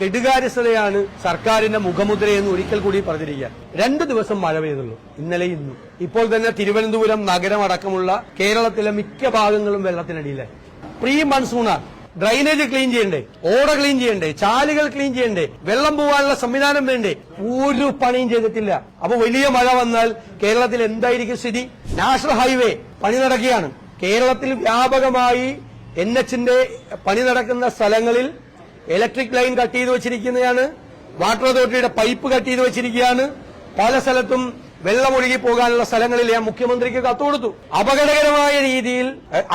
കെടുകാര്യസ്ഥതയാണ് സർക്കാരിന്റെ മുഖമുദ്രയെന്ന് ഒരിക്കൽ കൂടി പറഞ്ഞിരിക്കുക. രണ്ടു ദിവസം മഴ പെയ്തുള്ളൂ. ഇന്നലെ ഇന്നും. ഇപ്പോൾ തന്നെ തിരുവനന്തപുരം നഗരം അടക്കമുള്ള കേരളത്തിലെ മിക്ക ഭാഗങ്ങളും വെള്ളത്തിനടിയിലായി. പ്രീ മൺസൂണാണ് ഡ്രൈനേജ് ക്ലീൻ ചെയ്യണ്ടേ? ഓട ക്ലീൻ ചെയ്യണ്ടേ? ചാലുകൾ ക്ലീൻ ചെയ്യണ്ടേ? വെള്ളം പോകാനുള്ള സംവിധാനം വേണ്ടേ? ഒരു പണിയും ചെയ്തിട്ടില്ല. അപ്പൊ വലിയ മഴ വന്നാൽ കേരളത്തിൽ എന്തായിരിക്കും സ്ഥിതി? നാഷണൽ ഹൈവേ പണി നടക്കുകയാണ്. കേരളത്തിൽ വ്യാപകമായി എൻ എച്ചിന്റെ പണി നടക്കുന്ന സ്ഥലങ്ങളിൽ ഇലക്ട്രിക് ലൈൻ കട്ട് ചെയ്ത് വെച്ചിരിക്കുന്നതാണ്. വാട്ടർ അതോറിറ്റിയുടെ പൈപ്പ് കട്ട് ചെയ്ത് വെച്ചിരിക്കുകയാണ്. പല സ്ഥലത്തും വെള്ളം ഒഴുകി പോകാനുള്ള സ്ഥലങ്ങളിൽ ഞാൻ മുഖ്യമന്ത്രിക്ക് കത്ത് കൊടുത്തു. അപകടകരമായ രീതിയിൽ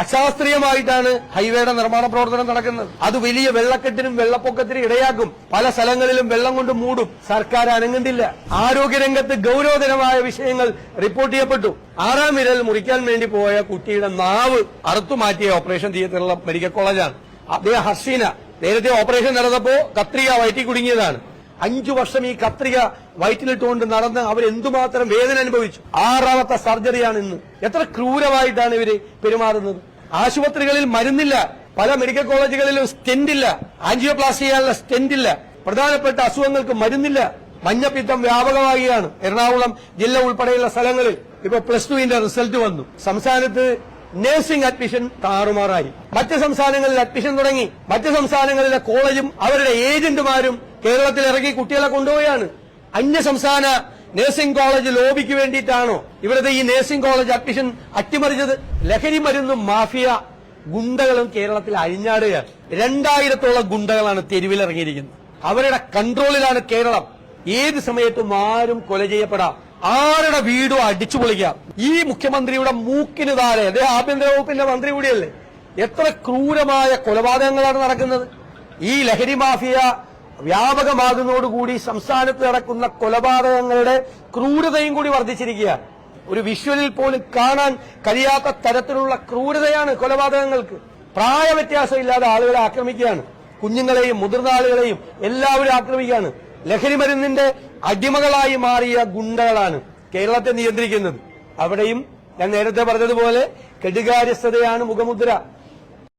അശാസ്ത്രീയമായിട്ടാണ് ഹൈവേയുടെ നിർമ്മാണ പ്രവർത്തനം നടക്കുന്നത്. അത് വലിയ വെള്ളക്കെട്ടിനും വെള്ളപ്പൊക്കത്തിനും ഇടയാക്കും. പല സ്ഥലങ്ങളിലും വെള്ളം കൊണ്ട് മൂടും. സർക്കാർ അനങ്ങുന്നില്ല. ആരോഗ്യരംഗത്ത് ഗൌരവതരമായ വിഷയങ്ങൾ റിപ്പോർട്ട് ചെയ്യപ്പെട്ടു. ആറാം വിരൽ മുറിക്കാൻ വേണ്ടി പോയ കുട്ടിയുടെ നാവ് അറുത്തുമാറ്റിയ ഓപ്പറേഷൻ തിയേറ്ററിലുള്ള മെഡിക്കൽ കോളേജാണ്. അദ്ദേഹം ഹസീന നേരത്തെ ഓപ്പറേഷൻ നടന്നപ്പോ കത്രിക വയറ്റിൽ കുടുങ്ങിയതാണ്. അഞ്ചു വർഷം ഈ കത്രിക വയറ്റിലിട്ടുകൊണ്ട് നടന്ന് അവർ എന്തുമാത്രം വേദന അനുഭവിച്ചു? ആറാമത്തെ സർജറിയാണ് ഇന്ന്. എത്ര ക്രൂരമായിട്ടാണ് ഇവർ പെരുമാറുന്നത്? ആശുപത്രികളിൽ മരുന്നില്ല. പല മെഡിക്കൽ കോളേജുകളിലും സ്റ്റെന്റ് ഇല്ല ആൻജിയോപ്ലാസ്റ്റി ചെയ്യാനുള്ള സ്റ്റെന്റ് ഇല്ല പ്രധാനപ്പെട്ട അസുഖങ്ങൾക്ക് മരുന്നില്ല. മഞ്ഞപ്പിത്തം വ്യാപകമാകുകയാണ് എറണാകുളം ജില്ല ഉൾപ്പെടെയുള്ള സ്ഥലങ്ങളിൽ. ഇപ്പൊ പ്ലസ് ടുവിന്റെ റിസൾട്ട് വന്നു. സംസ്ഥാനത്ത് നഴ്സിംഗ് അഡ്മിഷൻ താറുമാറായി. മറ്റ് സംസ്ഥാനങ്ങളിൽ അഡ്മിഷൻ തുടങ്ങി. മറ്റ് സംസ്ഥാനങ്ങളിലെ കോളേജും അവരുടെ ഏജന്റുമാരും കേരളത്തിൽ ഇറങ്ങി കുട്ടികളെ കൊണ്ടുപോവുകയാണ് അന്യ സംസ്ഥാന നഴ്സിംഗ് കോളേജ് ലോബിക്ക് വേണ്ടിയിട്ടാണോ ഇവിടുത്തെ ഈ നഴ്സിംഗ് കോളേജ് അഡ്മിഷൻ അട്ടിമറിച്ചത്? ലഹരി മരുന്നും മാഫിയ ഗുണ്ടകളും കേരളത്തിൽ അഴിഞ്ഞാടുകയാണ് രണ്ടായിരത്തോളം ഗുണ്ടകളാണ് തെരുവിലിറങ്ങിയിരിക്കുന്നത്. അവരുടെ കൺട്രോളിലാണ് കേരളം. ഏത് സമയത്തും ആരും കൊല ചെയ്യപ്പെടാം. ആരുടെ വീടും അടിച്ചു പൊളിക്കാം ഈ മുഖ്യമന്ത്രിയുടെ മൂക്കിന് താഴെ അദ്ദേഹം ആഭ്യന്തര വകുപ്പിന്റെ മന്ത്രി കൂടിയല്ലേ? എത്ര ക്രൂരമായ കൊലപാതകങ്ങളാണ് നടക്കുന്നത്. ഈ ലഹരി മാഫിയ വ്യാപകമാകുന്നതോടുകൂടി സംസ്ഥാനത്ത് നടക്കുന്ന കൊലപാതകങ്ങളുടെ ക്രൂരതയും കൂടി വർദ്ധിച്ചിരിക്കുകയാണ്. ഒരു വിഷ്വലിൽ പോലും കാണാൻ കഴിയാത്ത തരത്തിലുള്ള ക്രൂരതയാണ് കൊലപാതകങ്ങൾക്ക്. പ്രായ വ്യത്യാസമില്ലാതെ ആളുകളെ ആക്രമിക്കുകയാണ്. കുഞ്ഞുങ്ങളെയും മുതിർന്ന ആളുകളെയും എല്ലാവരും ആക്രമിക്കുകയാണ്. ലഹരി മരുന്നിന്റെ അടിമകളായി മാറിയ ഗുണ്ടകളാണ് കേരളത്തെ നിയന്ത്രിക്കുന്നത്. അവിടെയും ഞാൻ നേരത്തെ പറഞ്ഞതുപോലെ കെടുകാര്യസ്ഥതയാണ് മുഖമുദ്ര.